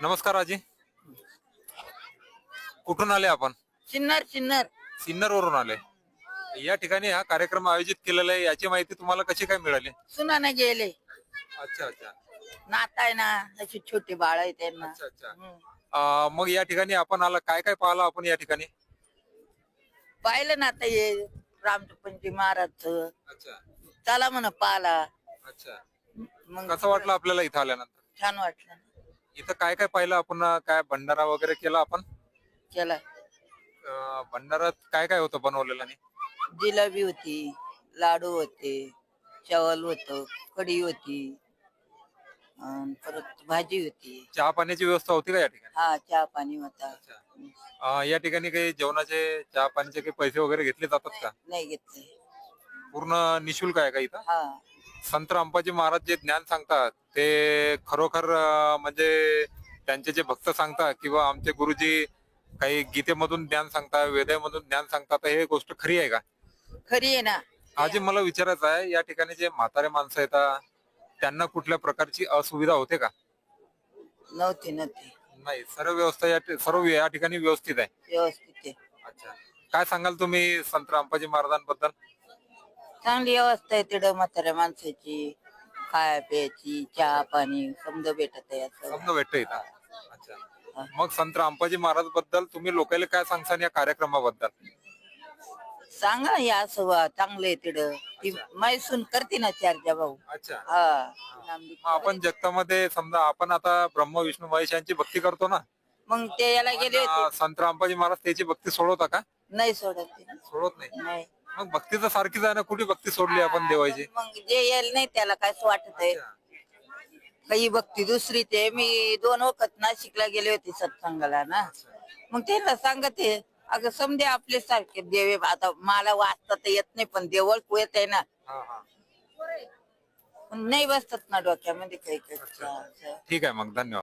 नमस्कार आजी. कुठून आले आपण? सिन्नर सिन्नर सिन्नर वरून आले. या ठिकाणी हा कार्यक्रम आयोजित केलेला आहे. याची माहिती तुम्हाला कशी काय मिळाली? सुनाने गेले. अच्छा अच्छा. नात आहे ना अशी छोटी बाळ आहे त्यांना. अच्छा अच्छा. हम्म. अं, मग या ठिकाणी आपण आला. काय काय पाहिलं आपण या ठिकाणी? पाहिलं ना आता हे रामचपंजी महाराज. अच्छा. चला म्हण पाला अच्छा. मग कसं वाटलं आपल्याला इथं आल्यानंतर? छान वाटलं. इथं काय काय पाहिलं? आपण काय भंडारा वगैरे केला आपण? अं, भंडारात काय काय होतं बनवलेलं? आणि जिलेबी होती लाडू होते चवल होत कढी होती अन परत भाजी होती. चहा पाण्याची व्यवस्था होती का या ठिकाणी? हा चहा पाणी होता. अं, या ठिकाणी काही जेवणाचे चहा पाण्याचे काही पैसे वगैरे घेतले जातात का? नाही घेतले. पूर्ण निशुल्क आहे का इथं? हा. संत अंबाजी महाराज जे ज्ञान सांगतात ते खरोखर म्हणजे त्यांचे जे भक्त सांगतात किंवा आमचे गुरुजी काही गीतेमधून ज्ञान सांगतात वेदामधून ज्ञान सांगतात हे गोष्ट खरी आहे का? खरी आहे ना. आजी मला विचारायचं आहे या ठिकाणी जे म्हातारे माणसं येतात त्यांना कुठल्या प्रकारची असुविधा होते का? नव्हती नव्हती. नाही सर्व व्यवस्था या सर्व या ठिकाणी व्यवस्थित आहे. व्यवस्थित आहे. अच्छा. काय सांगाल तुम्ही संत अंबाजी महाराजांबद्दल? चांगली व्यवस्था आहे तिथं म्हाताऱ्या माणसाची. खाया प्यायची चहा पाणी समजा भेटत आहे असं. समजा भेटत इथं. अच्छा. मग संत अंबाजी महाराजबद्दल तुम्ही लोकांना काय सांगसान या कार्यक्रमाबद्दल? सांगा या असं वा चांगलं आहे तिथं. ती मैसून करते ना चारच्या भाऊ. अच्छा. हा. मग आपण जगतामध्ये समजा आपण आता ब्रह्म विष्णू महेश यांची भक्ती करतो ना? मग ते याला गेले होते. संत अंबाजी महाराज त्याची भक्ती सोडवता का? नाही सोडत ते. सोडवत नाही. नाही. मग भक्ती तर सारखीच आहे ना कुठे भक्ती सोडली आपण देवाची? मग जे येईल नाही त्याला काय वाटत आहे. काही भक्ती दुसरी ते मी दोन वखत नाशिकला गेले होते सत्संगाला ना. मग त्यांना सांगते अगं समजे आपले सारखे देवे आता मला वाचता तर येत नाही पण देवळ येत आहे ना. हा, हा. नाही बसतात ना डोक्यामध्ये काही काही. ठीक आहे मग धन्यवाद.